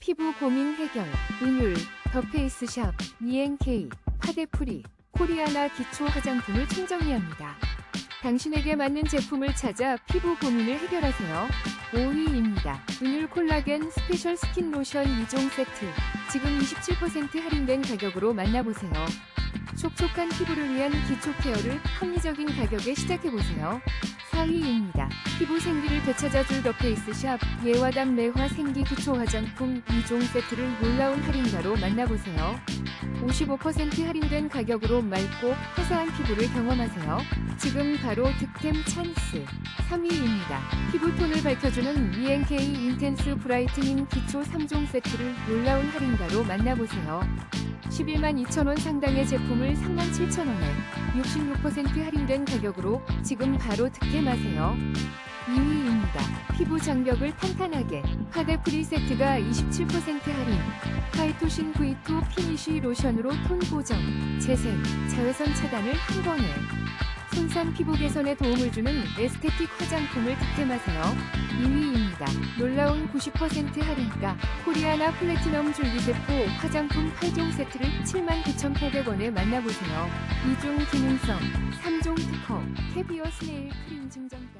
피부 고민 해결, 은율, 더 페이스샵, ENK, 파데프리, 코리아나 기초 화장품을 총정리합니다. 당신에게 맞는 제품을 찾아 피부 고민을 해결하세요. 5위입니다. 은율 콜라겐 스페셜 스킨 로션 2종 세트. 지금 27% 할인된 가격으로 만나보세요. 촉촉한 피부를 위한 기초 케어를 합리적인 가격에 시작해보세요. 4위입니다. 피부 생기를 되찾아 줄 더 페이스 샵 예와담 매화 생기 기초 화장품 2종 세트를 놀라운 할인가로 만나보세요. 55% 할인된 가격으로 맑고 화사한 피부를 경험하세요. 지금 바로 득템 찬스. 3위입니다. 피부톤을 밝혀주는 ENK 인텐스 브라이트닝 기초 3종 세트를 놀라운 할인가로 만나보세요. 11만 2천원 상당의 제품을 3만 7천원에 66% 할인된 가격으로 지금 바로 득템하세요. 2위입니다. 피부 장벽을 탄탄하게 파데프리 세트가 27% 할인 카이토신 V2 피니쉬 로션으로 톤 보정, 재생, 자외선 차단을 한 번에 손상 피부 개선에 도움을 주는 에스테틱 화장품을 득템하세요. 2위입니다. 놀라운 90% 할인가 코리아나 플래티넘 줄기세포 화장품 8종 세트를 79,800원에 만나보세요. 2종 기능성, 3종 특허, 캐비어 스네일 크림 증정까지.